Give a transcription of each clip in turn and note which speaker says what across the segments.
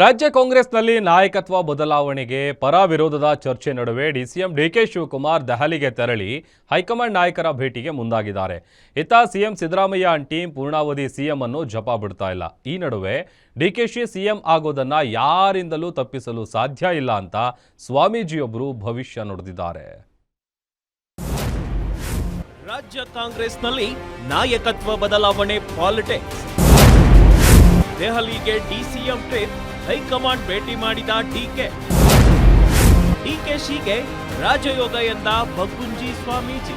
Speaker 1: ರಾಜ್ಯ ಕಾಂಗ್ರೆಸ್ನಲ್ಲಿ ನಾಯಕತ್ವ ಬದಲಾವಣೆಗೆ ಪರ ವಿರೋಧದ ಚರ್ಚೆ ನಡುವೆ ಡಿಸಿಎಂ ಡಿಕೆ ಶಿವಕುಮಾರ್ ದೆಹಲಿಗೆ ತೆರಳಿ ಹೈಕಮಾಂಡ್ ನಾಯಕರ ಭೇಟಿಗೆ ಮುಂದಾಗಿದ್ದಾರೆ. ಇತ್ತ ಸಿಎಂ ಸಿದ್ದರಾಮಯ್ಯ ಅಂಟಿ ಪೂರ್ಣಾವಧಿ ಸಿಎಂ ಅನ್ನು ಜಪ ಬಿಡ್ತಾ ಇಲ್ಲ. ಈ ನಡುವೆ ಡಿಕೆಶಿ ಸಿಎಂ ಆಗೋದನ್ನ ಯಾರಿಂದಲೂ ತಪ್ಪಿಸಲು ಸಾಧ್ಯ ಇಲ್ಲ ಅಂತ ಸ್ವಾಮೀಜಿಯೊಬ್ಬರು ಭವಿಷ್ಯ ನುಡಿದಿದ್ದಾರೆ.
Speaker 2: ರಾಜ್ಯ ಕಾಂಗ್ರೆಸ್ನಲ್ಲಿ ನಾಯಕತ್ವ ಬದಲಾವಣೆ ಪಾಲಿಟಿಕ್ಸ್. ದೆಹಲಿಗೆ ಡಿಸಿಎಂ ಟ್ರಿಪ್, ಹೈಕಮಾಂಡ್ ಭೇಟಿ ಮಾಡಿದ ಡಿಕೆ ಡಿಕೆಶಿಗೆ ರಾಜಯೋಗ ಎಂದ ಬಗ್ಗುಂಜಿ ಸ್ವಾಮೀಜಿ.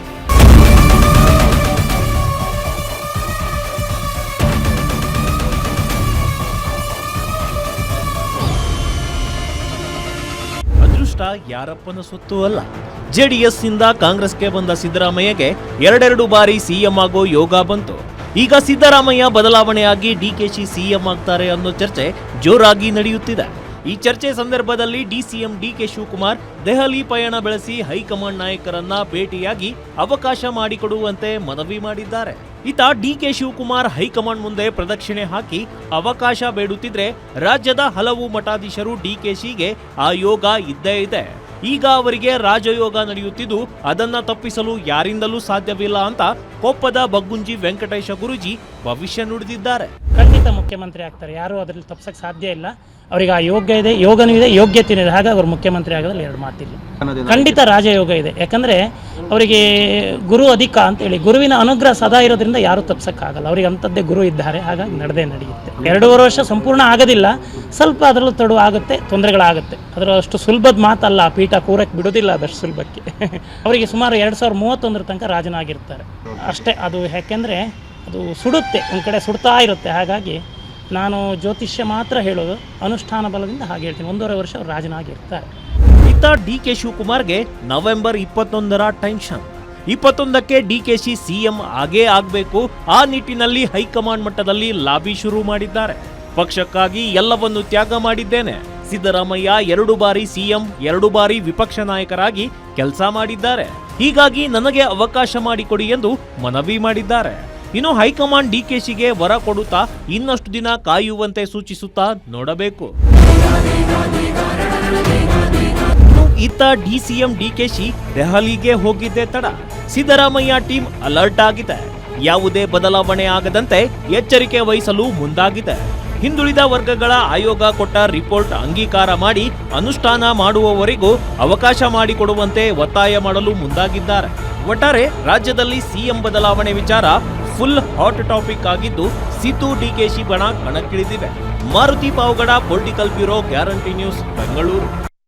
Speaker 2: ಅದೃಷ್ಟ ಯಾರಪ್ಪನ ಸೊತ್ತು ಅಲ್ಲ. ಜೆಡಿಎಸ್ ಇಂದ ಕಾಂಗ್ರೆಸ್ಗೆ ಬಂದ ಸಿದ್ದರಾಮಯ್ಯಗೆ ಎರಡೆರಡು ಬಾರಿ ಸಿಎಂ ಆಗೋ ಯೋಗ ಬಂತು. ಈಗ ಸಿದ್ದರಾಮಯ್ಯ ಬದಲಾವಣೆಯಾಗಿ ಡಿಕೆಶಿ ಸಿಎಂ ಆಗ್ತಾರೆ ಅನ್ನೋ ಚರ್ಚೆ ಜೋರಾಗಿ ನಡೆಯುತ್ತಿದೆ. ಈ ಚರ್ಚೆ ಸಂದರ್ಭದಲ್ಲಿ ಡಿಸಿಎಂ ಡಿಕೆ ಶಿವಕುಮಾರ್ ದೆಹಲಿ ಪಯಣ ಬೆಳೆಸಿ ಹೈಕಮಾಂಡ್ ನಾಯಕರನ್ನ ಭೇಟಿಯಾಗಿ ಅವಕಾಶ ಮಾಡಿಕೊಡುವಂತೆ ಮನವಿ ಮಾಡಿದ್ದಾರೆ. ಈತ ಡಿಕೆ ಶಿವಕುಮಾರ್ ಹೈಕಮಾಂಡ್ ಮುಂದೆ ಪ್ರದಕ್ಷಿಣೆ ಹಾಕಿ ಅವಕಾಶ ಬೇಡುತ್ತಿದ್ರೆ ರಾಜ್ಯದ ಹಲವು ಮಠಾಧೀಶರು ಡಿಕೆಶಿಗೆ ಆ ಯೋಗ ಇದ್ದೇ ಇದೆ. ಈಗ ಅವರಿಗೆ ರಾಜಯೋಗ ನಡೆಯುತ್ತಿದ್ದು, ಅದನ್ನ ತಪ್ಪಿಸಲು ಯಾರಿಂದಲೂ ಸಾಧ್ಯವಿಲ್ಲ ಅಂತ ಕೊಪ್ಪದ ಬಗ್ಗುಂಜಿ ವೆಂಕಟೇಶ ಗುರುಜಿ ಭವಿಷ್ಯ ನುಡಿದಿದ್ದಾರೆ.
Speaker 3: ಖಂಡಿತ ಮುಖ್ಯಮಂತ್ರಿ ಆಗ್ತಾರೆ. ಯಾರೂ ಅದರಲ್ಲಿ ತಪ್ಸಕ್ಕೆ ಸಾಧ್ಯ ಇಲ್ಲ. ಅವರಿಗೆ ಆ ಯೋಗ್ಯ ಇದೆ, ಯೋಗನೂ ಇದೆ ಯೋಗ್ಯತೆಯೂ ಇದೆ. ಹಾಗಾಗಿ ಅವರು ಮುಖ್ಯಮಂತ್ರಿ ಆಗೋದ್ರಲ್ಲಿ ಎರಡು ಮಾತಿಲ್ಲ. ಖಂಡಿತ ರಾಜಯೋಗ ಇದೆ. ಯಾಕಂದರೆ ಅವರಿಗೆ ಗುರು ಅಧಿಕ ಅಂತೇಳಿ ಗುರುವಿನ ಅನುಗ್ರಹ ಸದಾ ಇರೋದ್ರಿಂದ ಯಾರೂ ತಪ್ಪಿಸಕ್ಕಾಗಲ್ಲ ಅವರಿಗೆ ಅಂಥದ್ದೇ ಗುರು ಇದ್ದಾರೆ. ಹಾಗಾಗಿ ನಡೆದೇ ನಡೆಯುತ್ತೆ. ಎರಡೂವರೆ ವರ್ಷ ಸಂಪೂರ್ಣ ಆಗೋದಿಲ್ಲ. ಸ್ವಲ್ಪ ಅದರಲ್ಲೂ ತಡು ಆಗುತ್ತೆ, ತೊಂದರೆಗಳಾಗುತ್ತೆ. ಅದರ ಅಷ್ಟು ಸುಲಭದ ಮಾತಲ್ಲ ಪೀಠ ಕೂರಕ್ಕೆ ಬಿಡೋದಿಲ್ಲ ಅದಷ್ಟು ಸುಲಭಕ್ಕೆ. ಅವರಿಗೆ ಸುಮಾರು ಎರಡು ಸಾವಿರದ ಮೂವತ್ತೊಂದರ ತನಕ ರಾಜನಾಗಿರ್ತಾರೆ. ಅಷ್ಟೇ ಅದು ಯಾಕೆಂದರೆ ಅದು ಸುಡುತ್ತೆ, ಒಂದು ಕಡೆ ಸುಡ್ತಾ ಇರುತ್ತೆ. ಹಾಗಾಗಿ ನಾನು ಜ್ಯೋತಿಷ್ಯ ಮಾತ್ರ ಹೇಳೋದು, ಅನುಷ್ಠಾನ ಬಲದಿಂದ ಹಾಗೆ ಹೇಳ್ತೀನಿ. ಒಂದೂವರೆ ವರ್ಷ ಅವ್ರು ರಾಜನಾಗಿರ್ತಾರೆ
Speaker 2: ಇತ್ತ ಡಿ ಕೆ ಶಿವಕುಮಾರ್ಗೆ ನವೆಂಬರ್ ಇಪ್ಪತ್ತೊಂದರ ಟೆನ್ಷನ್. ಇಪ್ಪತ್ತೊಂದಕ್ಕೆ ಡಿ ಕೆ ಸಿ ಸಿಎಂ ಆಗೇ ಆಗಬೇಕು. ಆ ನಿಟ್ಟಿನಲ್ಲಿ ಹೈಕಮಾಂಡ್ ಮಟ್ಟದಲ್ಲಿ ಲಾಬಿ ಶುರು ಮಾಡಿದ್ದಾರೆ. ಪಕ್ಷಕ್ಕಾಗಿ ಎಲ್ಲವನ್ನು ತ್ಯಾಗ ಮಾಡಿದ್ದೇನೆ. ಸಿದ್ದರಾಮಯ್ಯ ಎರಡು ಬಾರಿ ಸಿಎಂ ಎರಡು ಬಾರಿ ವಿಪಕ್ಷ ನಾಯಕರಾಗಿ ಕೆಲಸ ಮಾಡಿದ್ದಾರೆ. ಹೀಗಾಗಿ ನನಗೆ ಅವಕಾಶ ಮಾಡಿಕೊಡಿ ಎಂದು ಮನವಿ ಮಾಡಿದ್ದಾರೆ. ಇನ್ನು ಹೈಕಮಾಂಡ್ ಡಿಕೆಶಿಗೆ ವರ ಕೊಡುತ್ತಾ ಇನ್ನಷ್ಟು ದಿನ ಕಾಯುವಂತೆ ಸೂಚಿಸುತ್ತಾ ನೋಡಬೇಕು. ಇತ್ತ ಡಿಸಿಎಂ ಡಿಕೆಶಿ ದೆಹಲಿಗೆ ಹೋಗಿದ್ದೆ ತಡ. ಸಿದ್ದರಾಮಯ್ಯ ಟೀಮ್ ಅಲರ್ಟ್ ಆಗಿದೆ. ಯಾವುದೇ ಬದಲಾವಣೆ ಆಗದಂತೆ ಎಚ್ಚರಿಕೆ ವಹಿಸಲು ಮುಂದಾಗಿದೆ. ಹಿಂದುಳಿದ ವರ್ಗಗಳ ಆಯೋಗ ಕೊಟ್ಟ ರಿಪೋರ್ಟ್ ಅಂಗೀಕಾರ ಮಾಡಿ ಅನುಷ್ಠಾನ ಮಾಡುವವರೆಗೂ ಅವಕಾಶ ಮಾಡಿಕೊಡುವಂತೆ ಒತ್ತಾಯ ಮಾಡಲು ಮುಂದಾಗಿದ್ದಾರೆ. ಒಟ್ಟಾರೆ ರಾಜ್ಯದಲ್ಲಿ ಸಿಎಂ ಬದಲಾವಣೆ ವಿಚಾರ ಫುಲ್ ಹಾಟ್ ಟಾಪಿಕ್ ಆಗಿದ್ದು ಸಿದ್ದು ಡಿಕೆಶಿ ಬಣ ಕಣಕ್ಕಿಳಿದಿವೆ. Maruti Pavagada political bureau, guarantee news, Bengaluru.